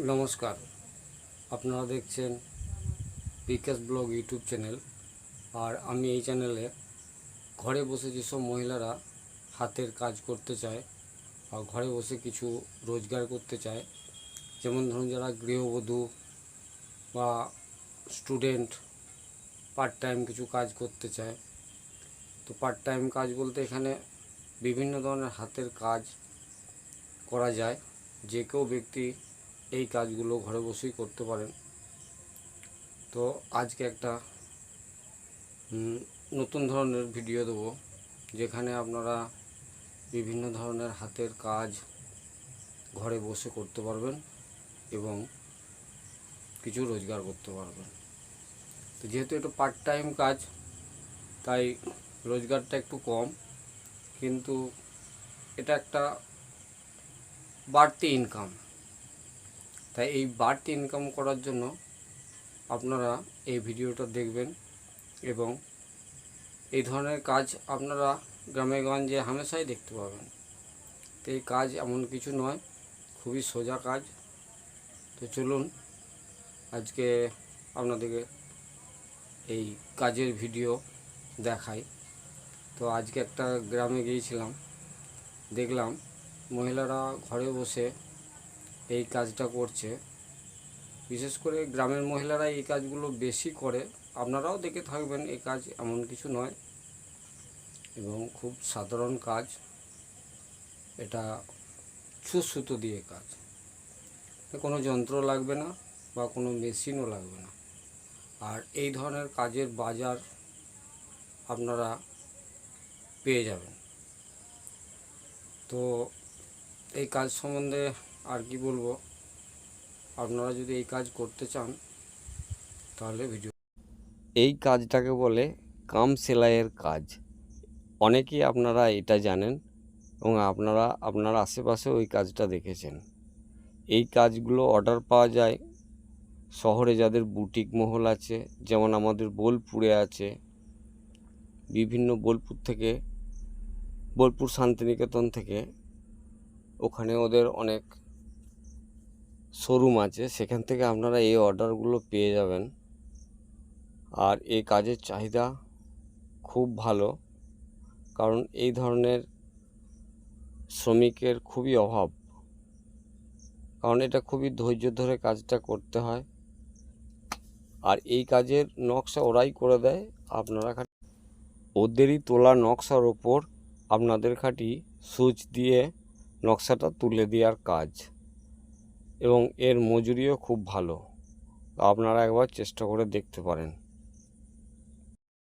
নমস্কার। আপনারা দেখছেন বিকাশ ব্লগ ইউটিউব চ্যানেল। আর আমি এই চ্যানেলে ঘরে বসে যেসব মহিলারা হাতের কাজ করতে চায় বা ঘরে বসে কিছু রোজগার করতে চায়, যেমন ধরুন যারা গৃহবধূ বা স্টুডেন্ট পার্ট টাইম কিছু কাজ করতে চায়, তো পার্ট টাইম কাজ বলতে এখানে বিভিন্ন ধরনের হাতের কাজ করা যায়। যে কেউ ব্যক্তি এই কাজগুলো ঘরে বসেই করতে পারেন। তো আজকে একটা নতুন ধরনের ভিডিও দেবো, যেখানে আপনারা বিভিন্ন ধরনের হাতের কাজ ঘরে বসে করতে পারবেন এবং কিছু রোজগার করতে পারবেন। তো যেহেতু এটা পার্ট টাইম কাজ, তাই রোজগারটা একটু কম, কিন্তু এটা একটা বাড়তি ইনকাম তাই এই বাড়তি ইনকাম করার জন্য আপনারা এই ভিডিওটা দেখবেন এবং এই ধরনের কাজ আপনারা গ্রামে গঞ্জে হামেশাই দেখতে পাবেন। তো এই কাজ এমন কিছু নয়, খুবই সোজা কাজ। তো চলুন আজকে আপনাদেরকে এই কাজের ভিডিও দেখাই। তো আজকে একটা গ্রামে গিয়েছিলাম, দেখলাম মহিলারা ঘরে বসে এই কাজটা করছে। বিশেষ করে গ্রামের মহিলারা এই কাজগুলো বেশি করে। আপনারাও দেখে থাকবেন এই কাজ এমন কিছু নয়। এবং খুব সাধারণ কাজ। এটা ছুঁচ সুতো দিয়ে কাজ। কোনো যন্ত্র লাগবে না বা কোনো মেশিনও লাগবে না। আর এই ধরনের কাজের বাজার আপনারা পেয়ে যাবেন। তো এই কাজ সম্বন্ধে আর কি বলব? আপনারা যদি এই কাজ করতে চান, তাহলে ভিডিও এই কাজটাকে বলে কাম সেলাইয়ের কাজ। অনেকেই আপনারা এটা জানেন এবং আপনারা, আপনার আশেপাশে ওই কাজটা দেখেছেন। এই কাজগুলো অর্ডার পাওয়া যায়। শহরে যাদের বুটিক মহল আছে, যেমন আমাদের বোলপুরে আছে, বিভিন্ন বোলপুর থেকে, বোলপুর শান্তিনিকেতন থেকে, ওখানে ওদের অনেক শোরুম আছে, সেখান থেকে আপনারা এই অর্ডারগুলো পেয়ে যাবেন। আর এই কাজের চাহিদা খুব ভালো, কারণ এই ধরনের শ্রমিকের খুবই অভাব। কারণ এটা খুবই ধৈর্য ধরে কাজটা করতে হয়। আর এই কাজের নকশা ওরাই করে দেয়, আপনারা খালি ওদেরই তোলা নকশার ওপর আপনাদের খাটি সুচ দিয়ে নকশাটা তুলে দেওয়ার কাজ। এবং এর মজুরিও খুব ভালো। আপনারা একবার চেষ্টা করে দেখতে পারেন।